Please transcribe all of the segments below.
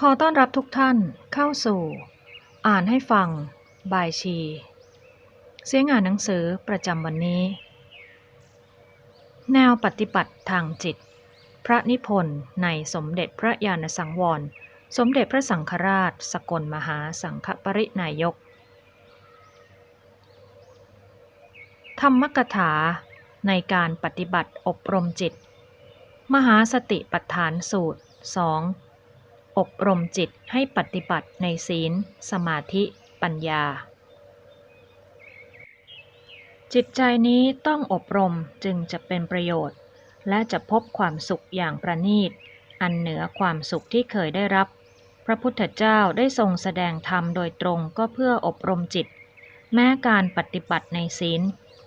ขอต้อนรับทุกท่านเข้าสู่ อ่านให้ฟัง บายชี เสียงอ่านหนังสือประจำวันนี้ แนวปฏิบัติทางจิต พระนิพนธ์ในสมเด็จพระญาณสังวร สมเด็จพระสังฆราช สกลมหาสังฆปรินายก ธรรมกถาในการปฏิบัติอบรมจิต มหาสติปัฏฐานสูตร2อง อบรมจิตให้ปฏิบัติในศีล สมาธิ ปัญญา จิตใจนี้ต้องอบรมจึงจะเป็นประโยชน์ และจะพบความสุขอย่างประณีต อันเหนือความสุขที่เคยได้รับ พระพุทธเจ้าได้ทรงแสดงธรรมโดยตรงก็เพื่ออบรมจิต แม้การปฏิบัติในศีล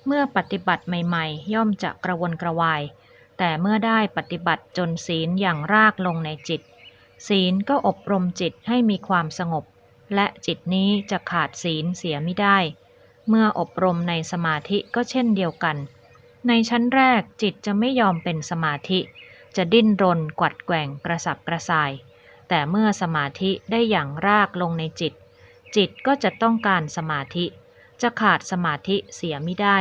เมื่อปฏิบัติใหม่ๆ ย่อมจะกระวนกระวาย แต่เมื่อได้ปฏิบัติจนศีลอย่างรากลงในจิต ศีลก็อบรมจิตให้มีความสงบ และจิตนี้จะขาดศีลเสียไม่ได้ เมื่ออบรมในสมาธิก็เช่นเดียวกัน ในชั้นแรกจิตจะไม่ยอมเป็นสมาธิ จะดิ้นรนกวัดแกว่งกระสับกระส่าย แต่เมื่อสมาธิได้อย่างรากลงในจิต จิตก็จะต้องการสมาธิ จะขาดสมาธิเสียไม่ได้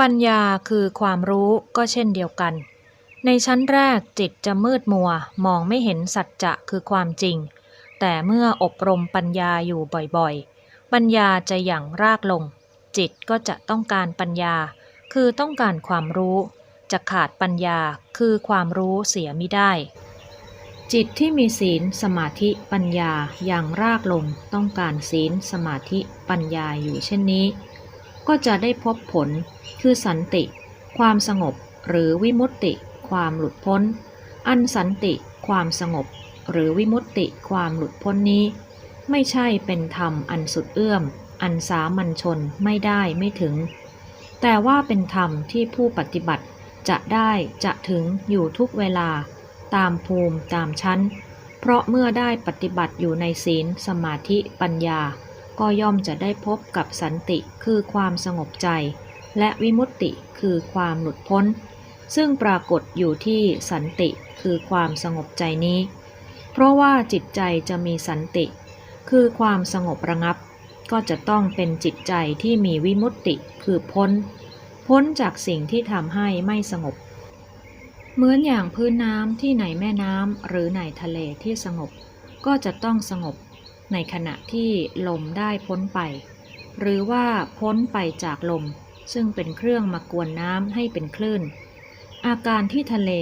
ปัญญาคือความรู้ก็เช่นเดียวกัน ในชั้นแรกจิตจะมืดมัว มองไม่เห็นสัจจะคือความจริง แต่เมื่ออบรมปัญญาอยู่บ่อยๆ ปัญญาจะหยั่งรากลง จิตก็จะต้องการปัญญา คือต้องการความรู้ จะขาดปัญญาคือความรู้เสียไม่ได้ จิตที่มีศีลสมาธิปัญญาอย่างรากลง ต้องการศีลสมาธิปัญญาอยู่เช่นนี้ ก็จะได้พบผล คือสันติ ความสงบหรือวิมุตติ ความหลุดพ้น อันสันติความสงบ หรือวิมุตติความหลุดพ้นนี้ ไม่ใช่เป็นธรรมอันสุดเอื้อม อันสามัญชนไม่ได้ไม่ถึง แต่ว่าเป็นธรรมที่ผู้ปฏิบัติจะได้จะถึงอยู่ทุกเวลา ตามภูมิตามชั้น เพราะเมื่อได้ปฏิบัติอยู่ในศีลสมาธิปัญญา ก็ย่อมจะได้พบกับสันติคือความสงบใจ และวิมุตติคือความหลุดพ้น ซึ่งปรากฏอยู่ที่สันติคือความสงบใจนี้ เพราะว่าจิตใจจะมีสันติ คือความสงบระงับ ก็จะต้องเป็นจิตใจที่มีวิมุตติคือพ้น พ้นจากสิ่งที่ทำให้ไม่สงบ เหมือนอย่างพื้นน้ำที่ในแม่น้ำหรือในทะเลที่สงบ ก็จะต้องสงบในขณะที่ลมได้พ้นไป หรือว่าพ้นไปจากลม ซึ่งเป็นเครื่องมากวนน้ำให้เป็นคลื่น อาการที่ทะเล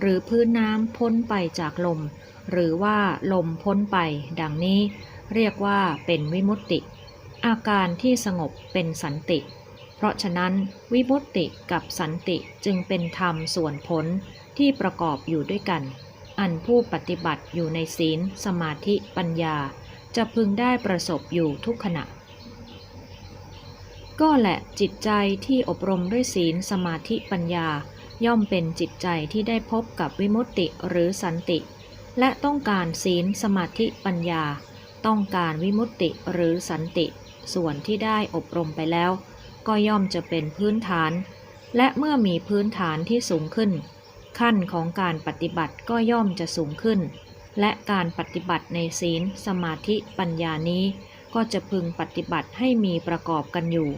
หรือพื้นน้ำพ้นไปจากลม หรือว่าลมพ้นไป ดังนี้ เรียกว่าเป็นวิมุตติ อาการที่สงบเป็นสันติ เพราะฉะนั้นวิมุตติกับสันติจึงเป็นธรรมส่วนผลที่ประกอบอยู่ด้วยกัน อันผู้ปฏิบัติอยู่ในศีล สมาธิปัญญา จะพึงได้ประสบอยู่ทุกขณะก็แหละจิตใจที่อบรมด้วยศีลสมาธิปัญญา ย่อมเป็นจิตใจที่ได้พบกับวิมุตติหรือสันติ และต้องการศีลสมาธิปัญญา ต้องการวิมุตติหรือสันติ ส่วนที่ได้อบรมไปแล้ว ก็ย่อมจะเป็นพื้นฐาน และเมื่อมีพื้นฐานที่สูงขึ้น ขั้นของการปฏิบัติก็ย่อมจะสูงขึ้น และการปฏิบัติในศีล สมาธิปัญญานี้ ก็จะพึงปฏิบัติให้มีประกอบกันอยู่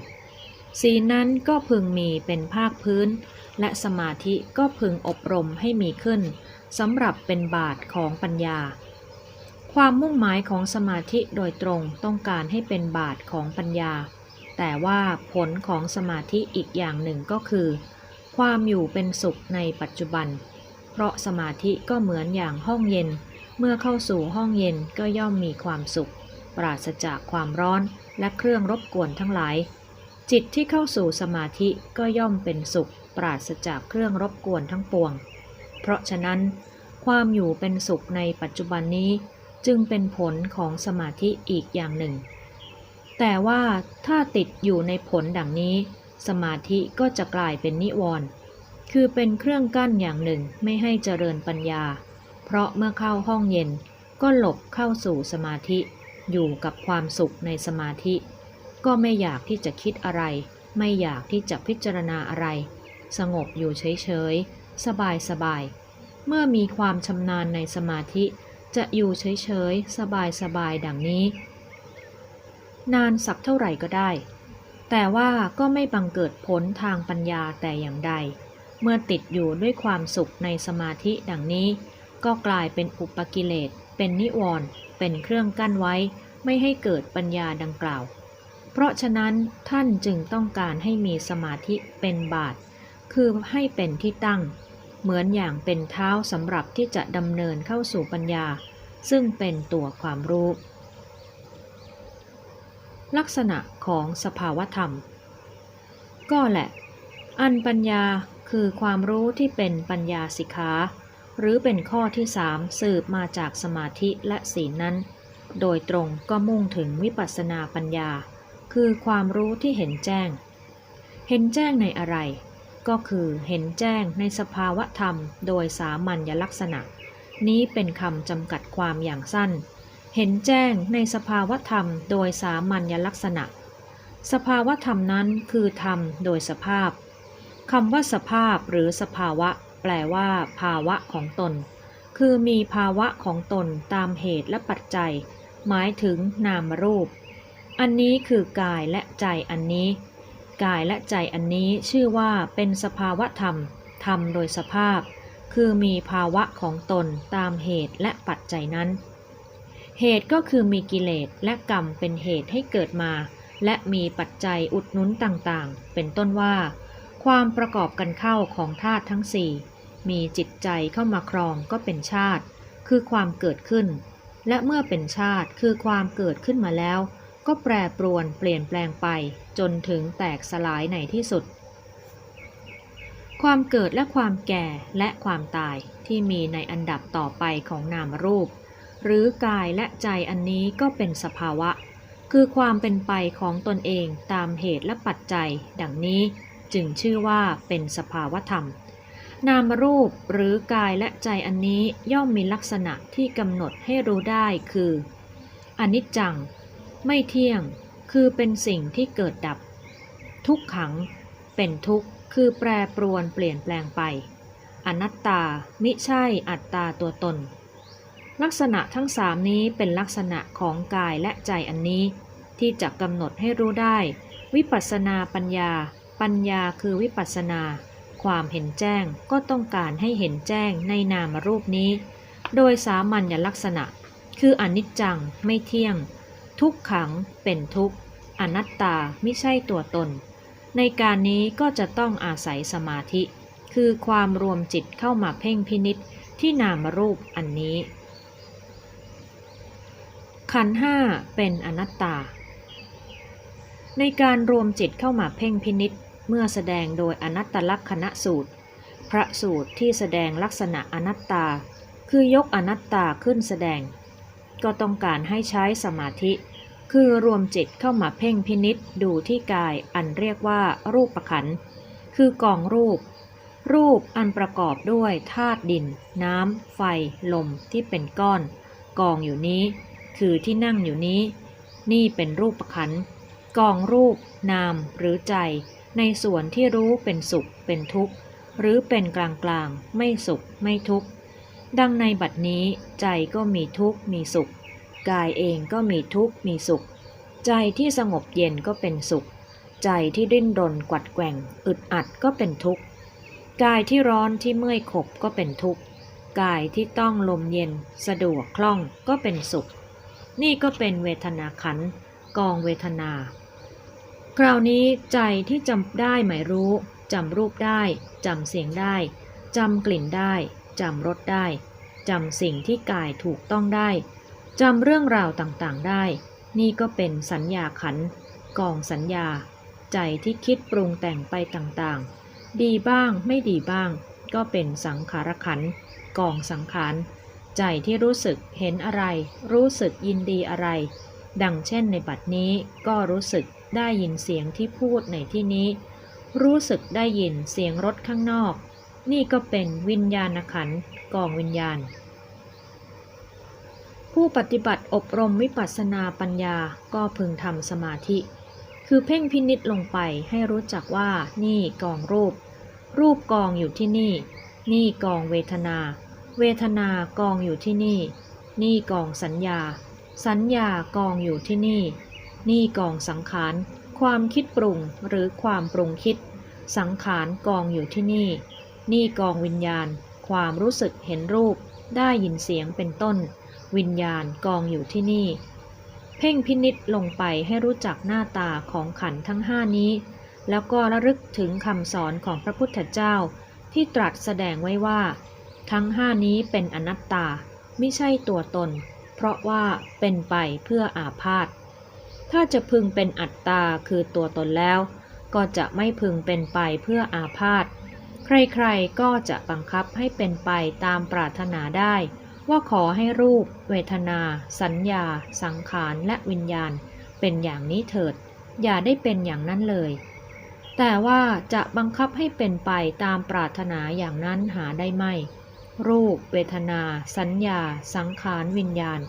ศีลนั้นก็พึงมีเป็นภาคพื้น และสมาธิก็พึงอบรมให้มีขึ้นสำหรับเป็นบาทของปัญญา ความมุ่งหมายของสมาธิโดยตรงต้องการให้เป็นบาทของปัญญา แต่ว่าผลของสมาธิอีกอย่างหนึ่งก็คือ ความอยู่เป็นสุขในปัจจุบัน เพราะสมาธิก็เหมือนอย่างห้องเย็น เมื่อเข้าสู่ห้องเย็นก็ย่อมมีความสุข ปราศจากความร้อนและเครื่องรบกวนทั้งหลาย จิตที่เข้าสู่สมาธิก็ย่อมเป็นสุข ปราศจากเครื่องรบกวนทั้งปวง เพราะฉะนั้น ความอยู่เป็นสุขในปัจจุบันนี้จึงเป็นผลของสมาธิอีกอย่างหนึ่ง แต่ว่าถ้าติดอยู่ในผลดังนี้ สมาธิก็จะกลายเป็นนิวรณ์คือเป็นเครื่องกั้นอย่างหนึ่งไม่ให้เจริญปัญญา เพราะเมื่อเข้าห้องเย็นก็หลบเข้าสู่สมาธิ อยู่กับความสุขในสมาธิ ก็ไม่อยากที่จะคิดอะไร ไม่อยากที่จะพิจารณาอะไร สงบอยู่เฉยๆ สบายๆ เมื่อมีความชำนาญในสมาธิ จะอยู่เฉยๆ สบายๆ ดังนี้ นานสักเท่าไหร่ก็ได้ แต่ว่าก็ไม่บังเกิดผลทางปัญญาแต่อย่างใด เมื่อติดอยู่ด้วยความสุขในสมาธิดังนี้ ก็กลายเป็นอุปกิเลส เป็นนิวรณ์ เป็นเครื่องกั้นไว้ ไม่ให้เกิดปัญญาดังกล่าวเพราะฉะนั้นท่านจึงต้องการให้มีสมาธิเป็นบาท คือให้เป็นที่ตั้ง เหมือนอย่างเป็นเท้าสำหรับที่จะดำเนินเข้าสู่ปัญญา ซึ่งเป็นตัวความรู้ ลักษณะของสภาวธรรม ก็แหละ อันปัญญาคือความรู้ที่เป็นปัญญาสิกขาหรือเป็นข้อที่สามสืบมาจากสมาธิและศีลนั้น โดยตรงก็มุ่งถึงวิปัสสนาปัญญา คือความรู้ที่เห็นแจ้ง เห็นแจ้งในอะไร ก็คือเห็นแจ้งในสภาวะธรรมโดยสามัญลักษณะ นี้เป็นคำจำกัดความอย่างสั้น เห็นแจ้งในสภาวะธรรมโดยสามัญลักษณะ สภาวะธรรมนั้นคือธรรมโดยสภาพคำว่าสภาพหรือสภาวะ แปลว่า ภาวะของตน คือมีภาวะของตนตามเหตุและปัจจัย หมายถึงนามรูป อันนี้คือกายและใจอันนี้ กายและใจอันนี้ชื่อว่าเป็นสภาวะธรรม ธรรมโดยสภาพ คือมีภาวะของตนตามเหตุและปัจจัยนั้น เหตุก็คือมีกิเลสและกรรมเป็นเหตุให้เกิดมา และมีปัจจัยอุดหนุนต่างๆ เป็นต้นว่า ความประกอบกันเข้าของธาตุทั้งสี่มีจิตใจเข้ามาครองก็เป็นชาติ คือความเกิดขึ้น และเมื่อเป็นชาติคือความเกิดขึ้นมาแล้ว ก็แปรปรวนเปลี่ยนแปลงไปจนถึงแตกสลายในที่สุด ความเกิดและความแก่และความตายที่มีในอันดับต่อไปของนามรูป หรือกายและใจอันนี้ก็เป็นสภาวะ คือความเป็นไปของตนเองตามเหตุและปัจจัย ดังนี้จึงชื่อว่าเป็นสภาวธรรม นามรูปหรือกายและใจอันนี้ย่อมมีลักษณะที่กำหนดให้รู้ได้คือ อนิจจัง ไม่เที่ยง คือเป็นสิ่งที่เกิดดับ ทุกขัง เป็นทุกข์ คือแปรปรวนเปลี่ยนแปลงไป อนัตตา มิใช่อัตตาตัวตน ลักษณะทั้งสามนี้เป็นลักษณะของกายและใจอันนี้ ที่จะกำหนดให้รู้ได้ วิปัสสนาปัญญา ปัญญาคือวิปัสสนา ความเห็นแจ้งก็ต้องการให้เห็นแจ้งในนามรูปนี้ โดยสามัญลักษณะ คืออนิจจัง ไม่เที่ยง ทุกขังเป็นทุกข์อนัตตาไม่ใช่ตัวตน ในการนี้ก็จะต้องอาศัยสมาธิ คือความรวมจิตเข้ามาเพ่งพินิษที่นามรูปอันนี้ ขันห้าเป็นอนัตตา ในการรวมจิตเข้ามาเพ่งพินิษเมื่อแสดงโดยอนัตตลักษณะสูตร พระสูตรที่แสดงลักษณะอนัตตา คือยกอนัตตาขึ้นแสดง ก็ต้องการให้ใช้สมาธิ คือรวมจิตเข้ามาเพ่งพินิษดูที่กายอันเรียกว่ารูปประขัน คือกองรูป รูปอันประกอบด้วยธาตุดิน น้ำ ไฟ ลมที่เป็นก้อน กองอยู่นี้ คือที่นั่งอยู่นี้ นี่เป็นรูปประขัน กองรูป นามหรือใจ ในส่วนที่รู้เป็นสุขเป็นทุกข์ หรือเป็นกลางกลางไม่สุขไม่ทุกข์ ดังในบัดนี้ใจก็มีทุกข์มีสุข กายเองก็มีทุกข์มีสุข ใจที่สงบเย็นก็เป็นสุข ใจที่ดิ้นรนกวัดแกว่ง อึดอัดก็เป็นทุกข์ กายที่ร้อนที่เมื่อยขบก็เป็นทุกข์ กายที่ต้องลมเย็น สะดวกคล่องก็เป็นสุข นี่ก็เป็นเวทนาขันกองเวทนา คราวนี้ใจที่จำได้หมายรู้จำรูปได้จำเสียงได้จำกลิ่นได้จำรสได้จำสิ่งที่กายถูกต้องได้ จำเรื่องราวต่างๆได้ นี่ก็เป็นสัญญาขัน กองสัญญา ใจที่คิดปรุงแต่งไปต่างๆ ดีบ้างไม่ดีบ้าง ก็เป็นสังขารขัน กองสังขาร ใจที่รู้สึกเห็นอะไร รู้สึกยินดีอะไร ดังเช่นในบัดนี้ก็รู้สึกได้ยินเสียงที่พูดในที่นี้ รู้สึกได้ยินเสียงรถข้างนอก นี่ก็เป็นวิญญาณขัน กองวิญญาณ ผู้ปฏิบัติอบรมวิปัสสนาปัญญาก็พึงทำสมาธิ คือเพ่งพินิษลงไปให้รู้จักว่านี่กองรูป รูปกองอยู่ที่นี่ นี่กองเวทนา เวทนากองอยู่ที่นี่ นี่กองสัญญา สัญญากองอยู่ที่นี่ นี่กองสังขาร ความคิดปรุงหรือความปรุงคิด สังขารกองอยู่ที่นี่ นี่กองวิญญาณ ความรู้สึกเห็นรูป ได้ยินเสียงเป็นต้น วิญญาณกองอยู่ที่นี่ เพ่งพินิษลงไปให้รู้จักหน้าตาของขันทั้งห้านี้ แล้วก็ระลึกถึงคำสอนของพระพุทธเจ้า ที่ตรัสแสดงไว้ว่า ทั้งห้านี้เป็นอนัตตาไม่ใช่ตัวตน เพราะว่าเป็นไปเพื่ออาพาธถ้าจะพึงเป็นอัตตาคือตัวตนแล้ว ก็จะไม่พึงเป็นไปเพื่ออาพาธใครๆก็จะบังคับให้เป็นไปตามปรารถนาได้ ว่าขอให้รูป เวทนา สัญญา สังขาร และวิญญาณ เป็นอย่างนี้เถิด อย่าได้เป็นอย่างนั้นเลย แต่ว่าจะบังคับให้เป็นไปตามปรารถนาอย่างนั้นหาได้ไม่ รูป เวทนา สัญญา สังขาร วิญญาณ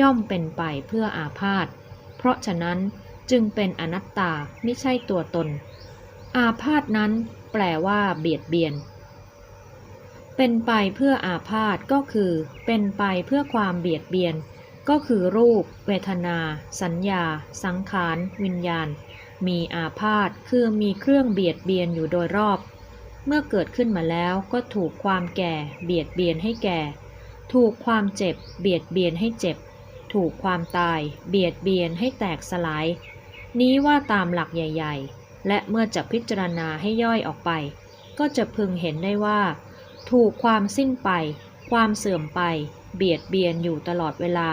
ย่อมเป็นไปเพื่ออาพาธ เพราะฉะนั้นจึงเป็นอนัตตาไม่ใช่ตัวตน อาพาธนั้นแปลว่าเบียดเบียน เป็นไปเพื่ออาพาธก็คือ เป็นไปเพื่อความเบียดเบียน ก็คือรูป เวทนา สัญญา สังขาร วิญญาณ มีอาพาธคือมีเครื่องเบียดเบียนอยู่โดยรอบ เมื่อเกิดขึ้นมาแล้วก็ถูกความแก่ เบียดเบียนให้แก่ ถูกความเจ็บ เบียดเบียนให้เจ็บ ถูกความตาย เบียดเบียนให้แตกสลาย นี้ว่าตามหลักใหญ่ ๆ และเมื่อจะพิจารณาให้ย่อยออกไป ก็จะพึงเห็นได้ว่า ถูกความสิ้นไป ความเสื่อมไป เบียดเบียนอยู่ตลอดเวลา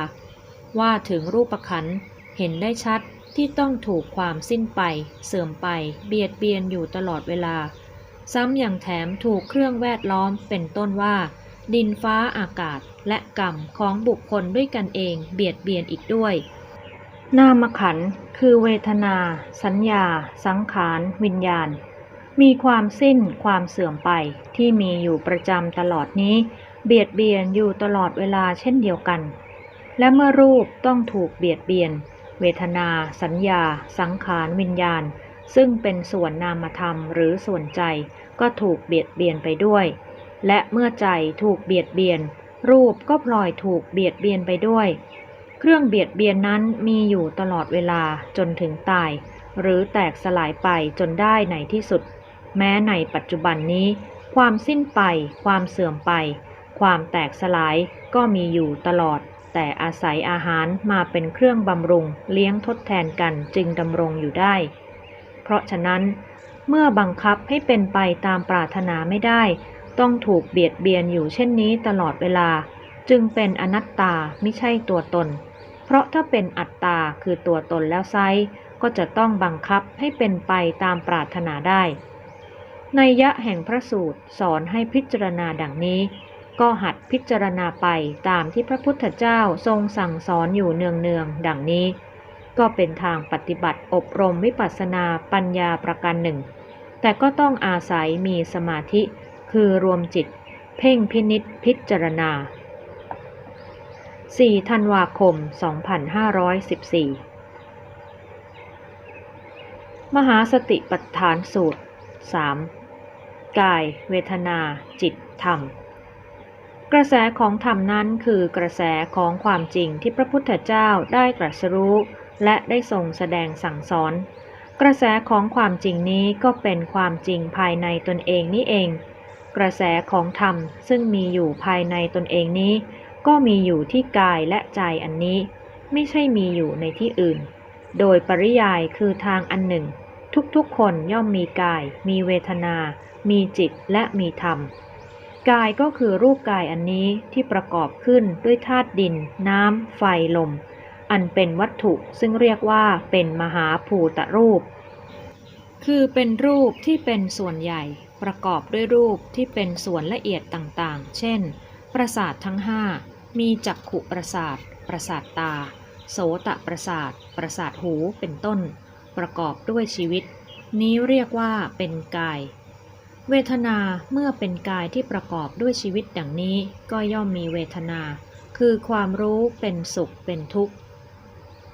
ว่าถึงรูปขันเห็นได้ชัดที่ต้องถูกความสิ้นไป เสื่อมไป เบียดเบียนอยู่ตลอดเวลา ซ้ำอย่างแถมถูกเครื่องแวดล้อมเป็นต้นว่า ดินฟ้าอากาศและกรรมของบุคคลด้วยกันเองเบียดเบียนอีกด้วย นามขันคือเวทนา สัญญา สังขาร วิญญาณ มีความสิ้นความเสื่อมไปที่มีอยู่ประจำตลอดนี้ เบียดเบียนอยู่ตลอดเวลาเช่นเดียวกัน และเมื่อรูปต้องถูกเบียดเบียน เวทนา สัญญา สังขารวิญญาณ ซึ่งเป็นส่วนนามธรรมหรือส่วนใจ ก็ถูกเบียดเบียนไปด้วย และเมื่อใจถูกเบียดเบียน รูปก็พลอยถูกเบียดเบียนไปด้วย เครื่องเบียดเบียนนั้นมีอยู่ตลอดเวลาจนถึงตาย หรือแตกสลายไปจนได้ในที่สุด แม้ในปัจจุบันนี้ ความสิ้นไป ความเสื่อมไป ความแตกสลายก็มีอยู่ตลอด แต่อาศัยอาหารมาเป็นเครื่องบำรุง เลี้ยงทดแทนกันจึงดำรงอยู่ได้ เพราะฉะนั้น เมื่อบังคับให้เป็นไปตามปรารถนาไม่ได้ ต้องถูกเบียดเบียนอยู่เช่นนี้ตลอดเวลา จึงเป็นอนัตตาไม่ใช่ตัวตน เพราะถ้าเป็นอัตตาคือตัวตนแล้วไซก็จะต้องบังคับให้เป็นไปตามปรารถนาได้ ในยะแห่งพระสูตรสอนให้พิจารณาดังนี้ ก็หัดพิจารณาไปตามที่พระพุทธเจ้าทรงสั่งสอนอยู่เนืองๆดังนี้ ก็เป็นทางปฏิบัติอบรมวิปัสสนาปัญญาประการหนึ่ง แต่ก็ต้องอาศัยมีสมาธิ คือรวมจิต เพ่งพินิษพิจารณา 4 ธันวาคม 2514มหาสติปัฏฐานสูตร 3. กาย เวทนา จิต ธรรม กระแสของธรรมนั้นคือกระแสของความจริงที่พระพุทธเจ้าได้ตรัสรู้และได้ทรงแสดงสั่งสอน กระแสของความจริงนี้ก็เป็นความจริงภายในตนเองนี่เอง กระแสของธรรมซึ่งมีอยู่ภายในตนเองนี้ ก็มีอยู่ที่กายและใจอันนี้ ไม่ใช่มีอยู่ในที่อื่น โดยปริยายคือทางอันหนึ่ง ทุกๆ คนย่อมมีกาย มีเวทนา มีจิตและมีธรรม กายก็คือรูปกายอันนี้ที่ประกอบขึ้นด้วยธาตุดิน น้ำ ไฟ ลม อันเป็นวัตถุซึ่งเรียกว่าเป็นมหาภูตรูป คือเป็นรูปที่เป็นส่วนใหญ่ ประกอบด้วยรูปที่เป็นส่วนละเอียดต่างๆ เช่น ประสาททั้งห้ามีจักขุประสาท ประสาทตา โสตประสาท ประสาทหู เป็นต้น ประกอบด้วยชีวิต นี้เรียกว่าเป็นกาย เวทนาเมื่อเป็นกายที่ประกอบด้วยชีวิตดังนี้ก็ย่อมมีเวทนา คือความรู้เป็นสุขเป็นทุกข์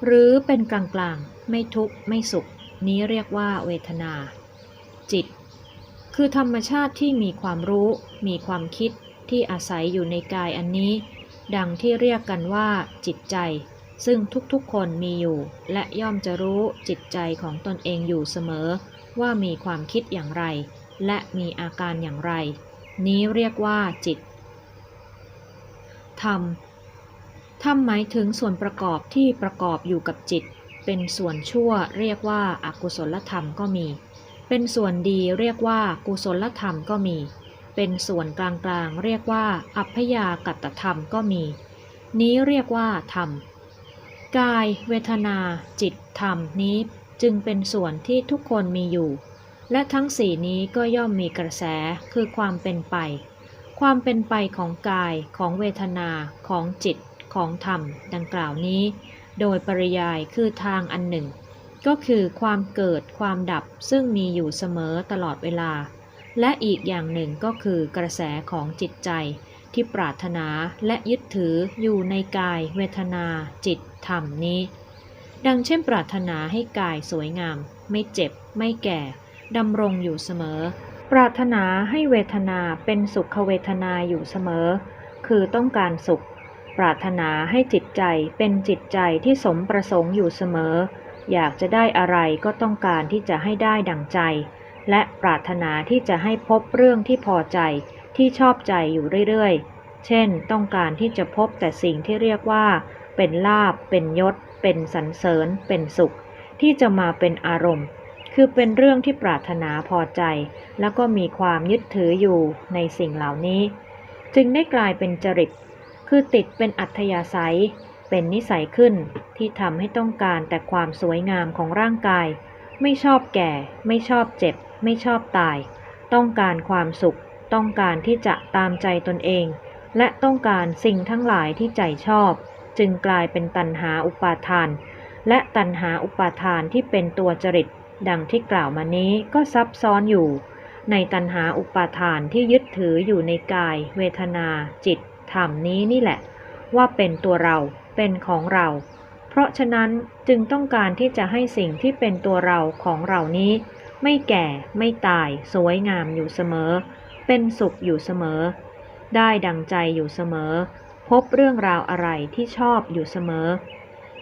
หรือเป็นกลางๆ ไม่ทุกข์ไม่สุข นี้เรียกว่าเวทนา จิต คือธรรมชาติที่มีความรู้ มีความคิดที่อาศัยอยู่ในกายอันนี้ ดังที่เรียกกันว่าจิตใจ ซึ่งทุกๆคนมีอยู่ และย่อมจะรู้จิตใจของตนเองอยู่เสมอ ว่ามีความคิดอย่างไร และมีอาการอย่างไร นี้เรียกว่าจิตธรรมธรรมหมายถึงส่วนประกอบที่ประกอบอยู่กับจิต เป็นส่วนชั่วเรียกว่าอากุศลธรรมก็มี เป็นส่วนดีเรียกว่ากุศลธรรมก็มี เป็นส่วนกลางๆเรียกว่า อัพยากตธรรมก็มี นี้เรียกว่าธรรม กาย เวทนา จิต ธรรมนี้จึงเป็นส่วนที่ทุกคนมีอยู่ และทั้งสี่นี้ก็ย่อมมีกระแสคือความเป็นไป ความเป็นไปของกายของเวทนาของจิต ของธรรม ดังกล่าวนี้ โดยปริยายคือทางอันหนึ่ง ก็คือความเกิดความดับซึ่งมีอยู่เสมอตลอดเวลา และอีกอย่างหนึ่งก็คือกระแสของจิตใจ ที่ปรารถนาและยึดถืออยู่ในกายเวทนา จิตธรรมนี้ ดังเช่นปรารถนาให้กายสวยงาม ไม่เจ็บ ไม่แก่ดำรงอยู่เสมอ ปรารถนาให้เวทนาเป็นสุขเวทนาอยู่เสมอ คือต้องการสุข ปรารถนาให้จิตใจเป็นจิตใจที่สมประสงค์อยู่เสมอ อยากจะได้อะไรก็ต้องการที่จะให้ได้ดังใจ และปรารถนาที่จะให้พบเรื่องที่พอใจ ที่ชอบใจอยู่เรื่อยๆ เช่น ต้องการที่จะพบแต่สิ่งที่เรียกว่า เป็นลาบ เป็นยศ เป็นสรรเสริญ เป็นสุข ที่จะมาเป็นอารมณ์ คือเป็นเรื่องที่ปรารถนาพอใจ แล้วก็มีความยึดถืออยู่ในสิ่งเหล่านี้ จึงได้กลายเป็นจริต คือติดเป็นอัธยาศัย เป็นนิสัยขึ้น ที่ทำให้ต้องการแต่ความสวยงามของร่างกาย ไม่ชอบแก่ ไม่ชอบเจ็บ ไม่ชอบตาย ต้องการความสุข ต้องการที่จะตามใจตนเอง และต้องการสิ่งทั้งหลายที่ใจชอบ จึงกลายเป็นตัณหาอุปาทาน และตัณหาอุปาทานที่เป็นตัวจริต ดังที่กล่าวมานี้ก็ซับซ้อนอยู่ ในตัณหาอุปาทานที่ยึดถืออยู่ในกาย เวทนา จิต ธรรมนี้นี่แหละ ว่าเป็นตัวเราเป็นของเรา เพราะฉะนั้นจึงต้องการที่จะให้สิ่งที่เป็นตัวเราของเรานี้ ไม่แก่ไม่ตายสวยงามอยู่เสมอ เป็นสุขอยู่เสมอ ได้ดังใจอยู่เสมอ พบเรื่องราวอะไรที่ชอบอยู่เสมอ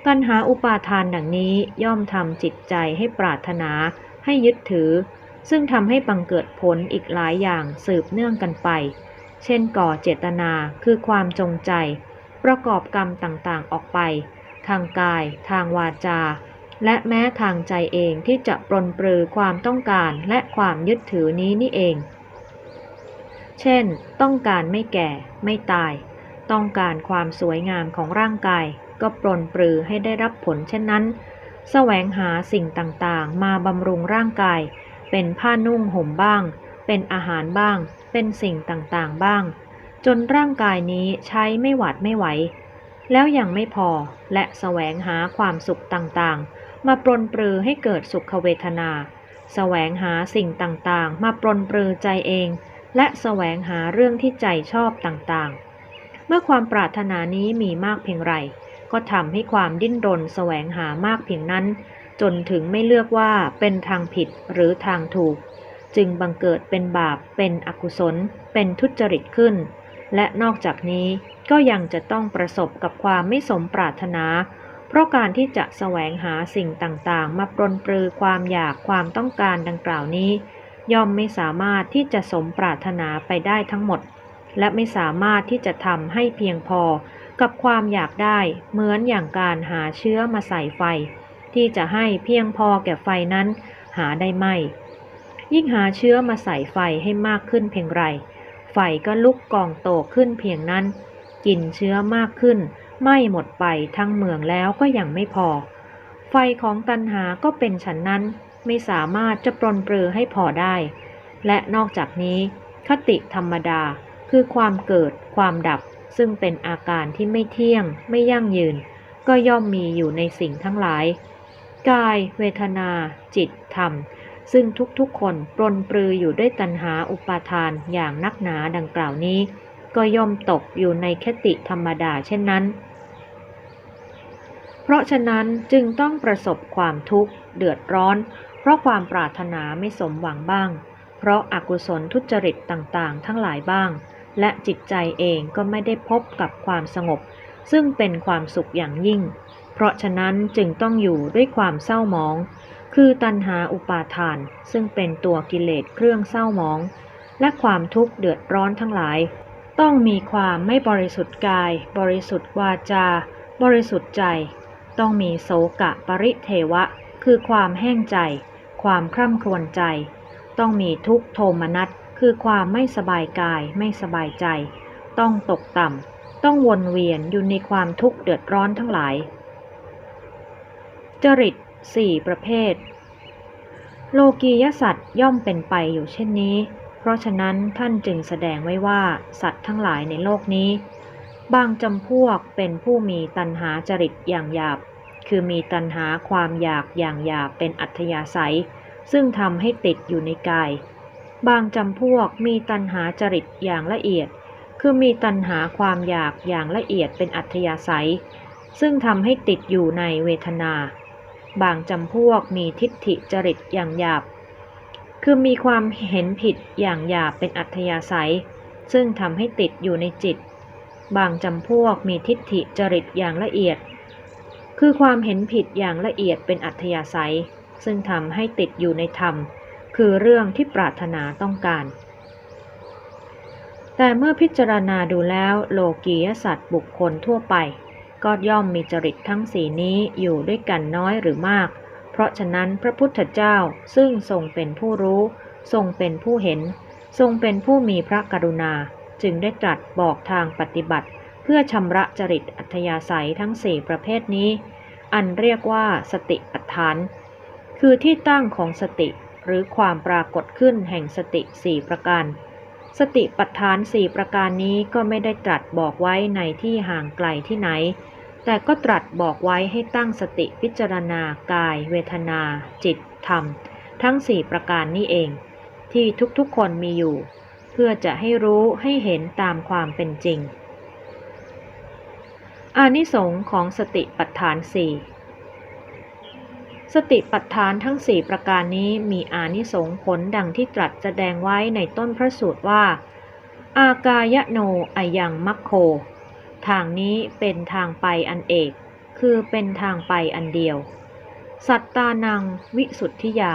ตัณหาอุปาทานดังนี้ย่อมทำจิตใจให้ปรารถนา ให้ยึดถือ ซึ่งทำให้บังเกิดผลอีกหลายอย่างสืบเนื่องกันไป เช่นก่อเจตนาคือความจงใจ ประกอบกรรมต่างๆออกไป ทางกาย ทางวาจาและแม้ทางใจเองที่จะปรนปรือความต้องการและความยึดถือนี้นี่เอง เช่น ต้องการไม่แก่ ไม่ตาย ต้องการความสวยงามของร่างกาย ก็ปรนปรือให้ได้รับผลเช่นนั้น แสวงหาสิ่งต่างๆ มาบำรุงร่างกาย เป็นผ้านุ่งห่มบ้าง เป็นอาหารบ้าง เป็นสิ่งต่างๆ บ้าง จนร่างกายนี้ใช้ไม่หวัดไม่ไหว แล้วยังไม่พอ และแสวงหาความสุขต่างๆ มาปรนปรือให้เกิดสุขเวทนา แสวงหาสิ่งต่างๆ มาปรนปรือใจเอง และแสวงหาเรื่องที่ใจชอบต่างๆ เมื่อความปรารถนานี้มีมากเพียงไร ก็ทำให้ความดิ้นรนแสวงหามากเพียงนั้น จนถึงไม่เลือกว่าเป็นทางผิดหรือทางถูก จึงบังเกิดเป็นบาป เป็นอกุศล เป็นทุจริตขึ้น และนอกจากนี้ก็ยังจะต้องประสบกับความไม่สมปรารถนา เพราะการที่จะแสวงหาสิ่งต่างๆ มาปรนปรือความอยากความต้องการดังกล่าวนี้ ย่อมไม่สามารถที่จะสมปรารถนาไปได้ทั้งหมด และไม่สามารถที่จะทำให้เพียงพอกับความอยากได้เหมือนอย่างการหาเชื้อมาใส่ไฟ ที่จะให้เพียงพอแก่ไฟนั้น หาได้ไม่ ยิ่งหาเชื้อมาใส่ไฟให้มากขึ้นเพียงไร ไฟก็ลุกกองโตขึ้นเพียงนั้น กินเชื้อมากขึ้น ไม่หมดไปทั้งเมืองแล้วก็ยังไม่พอ ไฟของตันหาก็เป็นฉันนั้น ไม่สามารถจะปรนปรือให้พอได้ และนอกจากนี้ คติธรรมดาคือความเกิด ความดับ ซึ่งเป็นอาการที่ไม่เที่ยง ไม่ยั่งยืน ก็ย่อมมีอยู่ในสิ่งทั้งหลาย กาย เวทนา จิต ธรรม ซึ่งทุกๆคนปรนปรืออยู่ด้วยตัณหาอุปาทานอย่างนักหนาดังกล่าวนี้ ก็ย่อมตกอยู่ในคติธรรมดาเช่นนั้นเพราะฉะนั้นจึงต้องประสบความทุกข์ เดือดร้อน เพราะความปรารถนาไม่สมหวังบ้าง เพราะอากุศลทุจริตต่างๆ ทั้งหลายบ้าง และจิตใจเองก็ไม่ได้พบกับความสงบ ซึ่งเป็นความสุขอย่างยิ่ง เพราะฉะนั้นจึงต้องอยู่ด้วยความเศร้าหมอง คือตัณหาอุปาทาน ซึ่งเป็นตัวกิเลสเครื่องเศร้าหมอง และความทุกข์เดือดร้อนทั้งหลาย ต้องมีความไม่บริสุทธิ์กาย บริสุทธิ์วาจา บริสุทธิ์ใจ ต้องมีโสกะปริเทวะ คือความแห้งใจ ความคร่ำครวญใจ ต้องมีทุกโทมนัสคือความไม่สบายกายไม่สบายใจ ต้องตกต่ำต้องวนเวียนอยู่ในความทุกข์เดือดร้อนทั้งหลาย จริตสี่ประเภท โลกียสัตว์ย่อมเป็นไปอยู่เช่นนี้ เพราะฉะนั้นท่านจึงแสดงไว้ว่าสัตว์ทั้งหลายในโลกนี้ บางจำพวกเป็นผู้มีตัณหาจริตอย่างหยาบ คือมีตัณหาความอยากอย่างหยาบเป็นอัธยาศัย ซึ่งทำให้ติดอยู่ในกาย บางจำพวกมีตัณหาจริตอย่างละเอียด คือมีตัณหาความอยากอย่างละเอียดเป็นอัธยาศัย ซึ่งทำให้ติดอยู่ในเวทนา บางจำพวกมีทิฏฐิจริตอย่างหยาบ คือมีความเห็นผิดอย่างหยาบเป็นอัธยาศัย ซึ่งทำให้ติดอยู่ในจิต บางจำพวกมีทิฏฐิจริตอย่างละเอียด คือความเห็นผิดอย่างละเอียดเป็นอัธยาศัย ซึ่งทำให้ติดอยู่ในธรรม คือเรื่องที่ปรารถนาต้องการ แต่เมื่อพิจารณาดูแล้วโลกียสัตว์บุคคลทั่วไป ก็ย่อมมีจริตทั้งสี่นี้อยู่ด้วยกันน้อยหรือมาก เพราะฉะนั้นพระพุทธเจ้าซึ่งทรงเป็นผู้รู้ ทรงเป็นผู้เห็น ทรงเป็นผู้มีพระกรุณา จึงได้ตรัสบอกทางปฏิบัติ เพื่อชำระจริตอัธยาศัยทั้งสี่ประเภทนี้ อันเรียกว่าสติปัฏฐาน คือที่ตั้งของสติหรือความปรากฏขึ้นแห่งสติสี่ประการ สติปัฏฐานสี่ประการนี้ก็ไม่ได้ตรัสบอกไว้ในที่ห่างไกลที่ไหน แต่ก็ตรัสบอกไว้ให้ตั้งสติพิจารณากาย เวทนา จิต ธรรม ทั้งสี่ประการนี้เอง ที่ทุกๆคนมีอยู่ เพื่อจะให้รู้ให้เห็นตามความเป็นจริงอานิสงส์ของสติปัฏฐานสี่ สติปัฏฐานทั้งสี่ประการนี้มีอานิสงส์ผลดังที่ตรัสแสดงไว้ในต้นพระสูตรว่า อากายโนอายังมัคโค ทางนี้เป็นทางไปอันเอก คือเป็นทางไปอันเดียว สัตตานังวิสุทธิยา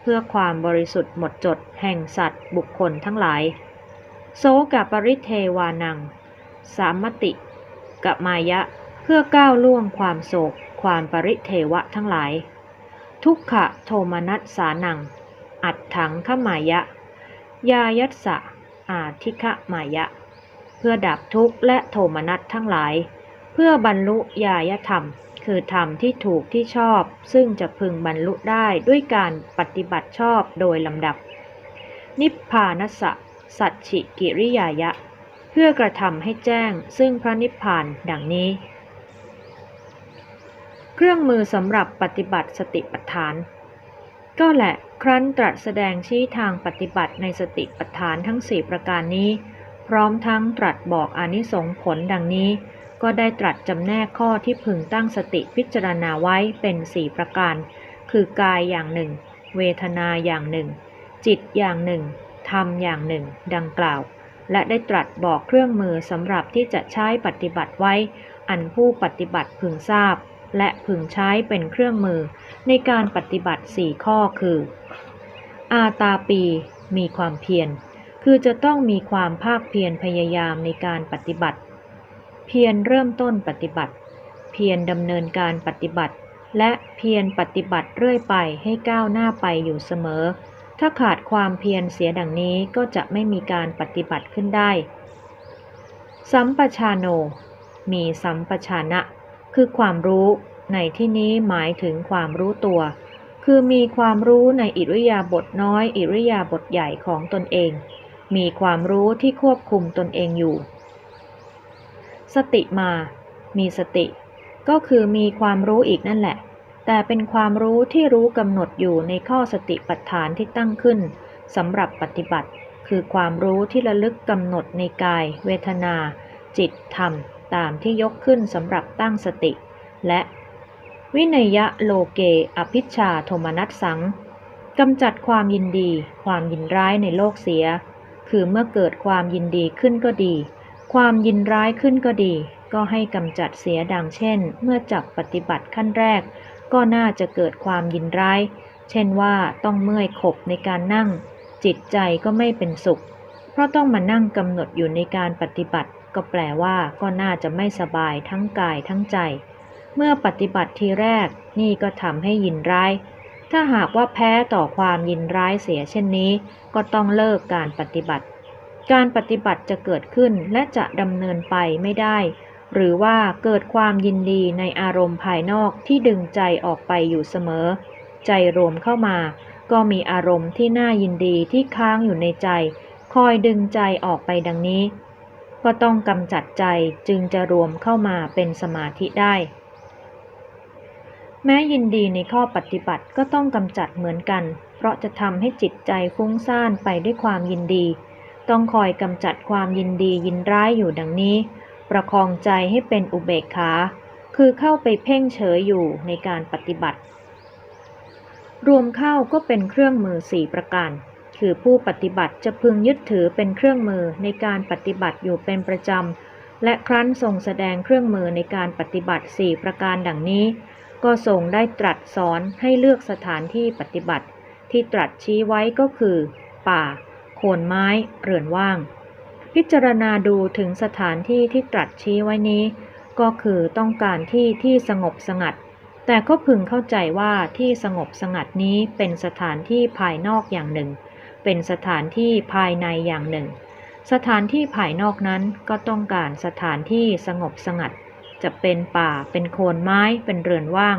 เพื่อความบริสุทธิ์หมดจดแห่งสัตว์บุคคลทั้งหลาย โสกับปริเทวานัง สามติกะมายะ เพื่อก้าวล่วงความโศกความปริเทวะทั้งหลาย ทุกขะโทมนัสสานัง อัดถังขมายะ ยายัสสะ อาทิคะมายะ เพื่อดับทุกข์และโทมนัสทั้งหลาย เพื่อบรรลุญายธรรม คือธรรมที่ถูกที่ชอบ ซึ่งจะพึงบรรลุได้ด้วยการปฏิบัติชอบโดยลำดับ นิพพานสสะสัจฉิกิริยายะ เพื่อกระทำให้แจ้งซึ่งพระนิพพานดังนี้ เครื่องมือสำหรับปฏิบัติสติปัฏฐาน ก็แหละครั้นตรัสแสดงชี้ทางปฏิบัติในสติปัฏฐานทั้งสี่ประการนี้ พร้อมทั้งตรัสบอกอนิสงสผลดังนี้ ก็ได้ตรัสจำแนกข้อที่พึงตั้งสติพิจารณาไว้เป็นสี่ประการ คือกายอย่างหนึ่ง เวทนาอย่างหนึ่ง จิตอย่างหนึ่งธรรมอย่างหนึ่ง ดังกล่าว และได้ตรัสบอกเครื่องมือสำหรับที่จะใช้ปฏิบัติไว้ อันผู้ปฏิบัติพึงทราบ และพึงใช้เป็นเครื่องมือในการปฏิบัติสี่ข้อคือ อาตาปี มีความเพียร คือจะต้องมีความภาคเพียรพยายามในการปฏิบัติ เพียรเริ่มต้นปฏิบัติ เพียรดำเนินการปฏิบัติ และเพียรปฏิบัติเรื่อยไปให้ก้าวหน้าไปอยู่เสมอ ถ้าขาดความเพียรเสียดังนี้ก็จะไม่มีการปฏิบัติขึ้นได้ สัมปชาโน มีสัมปชานะ คือความรู้ในที่นี้หมายถึงความรู้ตัว คือมีความรู้ในอิริยาบถน้อย อิริยาบถใหญ่ของตนเอง มีความรู้ที่ควบคุมตนเองอยู่ สติมา มีสติ ก็คือมีความรู้อีกนั่นแหละ แต่เป็นความรู้ที่รู้กำหนดอยู่ในข้อสติปัฏฐานที่ตั้งขึ้นสำหรับปฏิบัติ คือความรู้ที่ระลึกกำหนดในกาย เวทนา จิต ธรรม ตามที่ยกขึ้นสำหรับตั้งสติ และวินัยะโลเกอภิชชาโทมนัสสังกำจัดความยินดี ความยินร้ายในโลกเสีย คือเมื่อเกิดความยินดีขึ้นก็ดี ความยินร้ายขึ้นก็ดี ก็ให้กำจัดเสียดังเช่น เมื่อจับปฏิบัติขั้นแรก ก็น่าจะเกิดความยินร้าย เช่นว่าต้องเมื่อยขบในการนั่ง จิตใจก็ไม่เป็นสุข เพราะต้องมานั่งกำหนดอยู่ในการปฏิบัติ ก็แปลว่าก็น่าจะไม่สบายทั้งกายทั้งใจ เมื่อปฏิบัติทีแรกนี่ก็ทำให้ยินร้าย ถ้าหากว่าแพ้ต่อความยินร้ายเสียเช่นนี้ ก็ต้องเลิกการปฏิบัติ การปฏิบัติจะเกิดขึ้นและจะดำเนินไปไม่ได้ หรือว่าเกิดความยินดีในอารมณ์ภายนอกที่ดึงใจออกไปอยู่เสมอ ใจรวมเข้ามา ก็มีอารมณ์ที่น่ายินดีที่ค้างอยู่ในใจ คอยดึงใจออกไปดังนี้ ก็ต้องกำจัดใจจึงจะรวมเข้ามาเป็นสมาธิได้ แม้ยินดีในข้อปฏิบัติก็ต้องกำจัดเหมือนกัน เพราะจะทำให้จิตใจฟุ้งซ่านไปด้วยความยินดี ต้องคอยกำจัดความยินดียินร้ายอยู่ดังนี้ ประคองใจให้เป็นอุเบกขา คือเข้าไปเพ่งเฉยอยู่ในการปฏิบัติ รวมเข้าก็เป็นเครื่องมือสี่ประการ คือผู้ปฏิบัติจะพึงยึดถือเป็นเครื่องมือในการปฏิบัติอยู่เป็นประจำ และครั้นทรงแสดงเครื่องมือในการปฏิบัติสี่ประการดังนี้ ก็ทรงได้ตรัสสอนให้เลือกสถานที่ปฏิบัติ ที่ตรัสชี้ไว้ก็คือ ป่า โคนไม้ เรือนว่าง พิจารณาดูถึงสถานที่ที่ตรัสชี้ไว้นี้ ก็คือต้องการที่ที่สงบสงัดแต่ก็พึงเข้าใจว่าที่สงบสงัดนี้เป็นสถานที่ภายนอกอย่างหนึ่ง เป็นสถานที่ภายในอย่างหนึ่ง สถานที่ภายนอกนั้นก็ต้องการสถานที่สงบสงัด จะเป็นป่าเป็นโคนไม้เป็นเรือนว่าง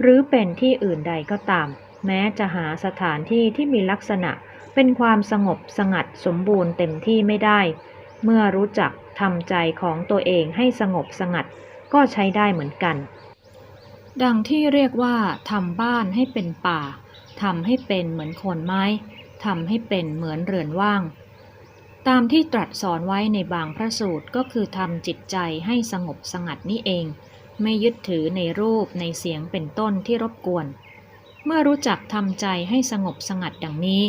หรือเป็นที่อื่นใดก็ตาม แม้จะหาสถานที่ที่มีลักษณะ เป็นความสงบสงัดสมบูรณ์เต็มที่ไม่ได้ เมื่อรู้จักทำใจของตัวเองให้สงบสงัด ก็ใช้ได้เหมือนกัน ดังที่เรียกว่าทำบ้านให้เป็นป่าทำให้เป็นเหมือนโคนไม้ ทำให้เป็นเหมือนเรือนว่าง ตามที่ตรัสสอนไว้ในบางพระสูตรก็คือทำจิตใจให้สงบสงัดนี่เอง ไม่ยึดถือในรูปในเสียงเป็นต้นที่รบกวน เมื่อรู้จักทำใจให้สงบสงัดดังนี้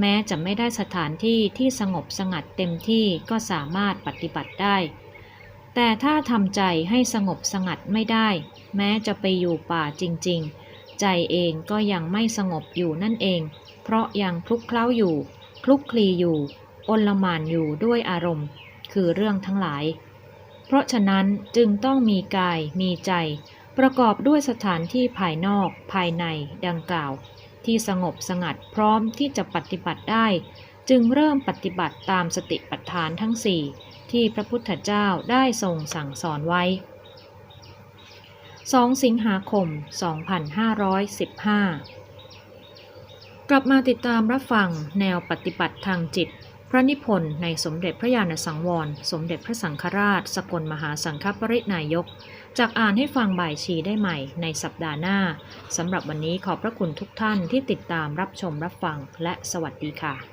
แม้จะไม่ได้สถานที่ที่สงบสงัดเต็มที่ก็สามารถปฏิบัติได้ แต่ถ้าทำใจให้สงบสงัดไม่ได้ แม้จะไปอยู่ป่าจริง ๆ ใจเองก็ยังไม่สงบอยู่นั่นเอง เพราะยังคลุกเคล้าอยู่ คลุกคลีอยู่อนละหมานอยู่ด้วยอารมณ์ คือเรื่องทั้งหลาย เพราะฉะนั้นจึงต้องมีกายมีใจ ประกอบด้วยสถานที่ภายนอกภายในดังกล่าว ที่สงบสงัดพร้อมที่จะปฏิบัติได้ จึงเริ่มปฏิบัติตามสติปัฏฐานทั้งสี่ที่พระพุทธเจ้าได้ทรงสั่งสอนไว้ 2 สิงหาคม 2515 ลับมาติดตามรับฟังแนวปฏิบัติทางจิต พระนิพนธ์ในสมเด็จพระญาณสังวร สมเด็จพระสังฆราช สกลมหาสังฆปรินายก จากอ่านให้ฟังบ่ายชีได้ใหม่ในสัปดาห์หน้าสำหรับวันนี้ขอบพระคุณทุกท่านที่ติดตามรับชมรับฟังและสวัสดีค่ะ